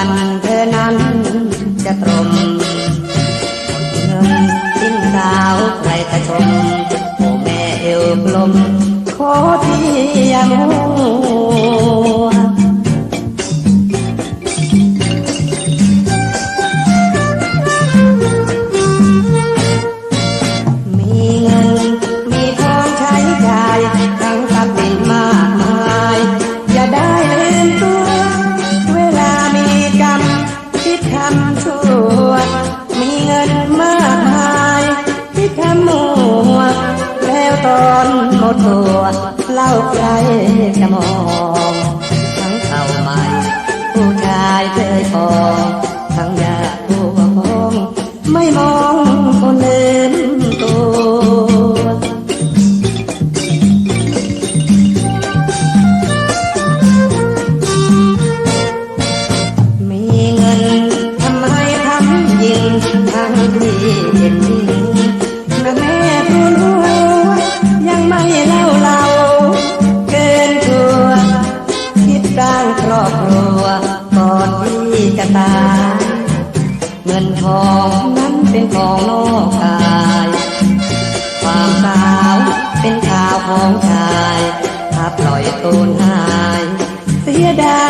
ันเธอนั้นจะตรมเงินสิ้นดาวใครจะชมโอแม่เอวกลมขอที่ยง ส่วมีเงินมากมายที่ขมัวแล้วตอนหมดตัวเล่าใครจะมองทั้งเก่าใหม่ ผู้ชายเคยพองทั้งยาผู้วงไม่มอง ยิงทั้งที่เป็นหญิงแต่แม่ทูลหัวยังไม่เล่าเราเกินตัวคิดสร้างครอบครัวก่อนที่จะตายเงินทองนั้นเป็นของนอกกายความสาวเป็นข่าวของชายถ้าปล่อยตูนหาย เสียดาย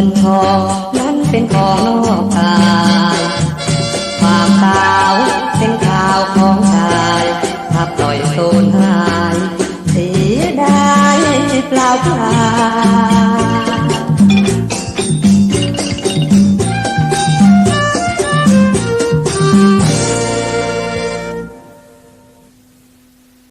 งินทองนั้นเป็นของนอกกายความสาวเป็นข่าวของชายถ้าปล่อยโซนหาย เสียดายเปล่าเปล่า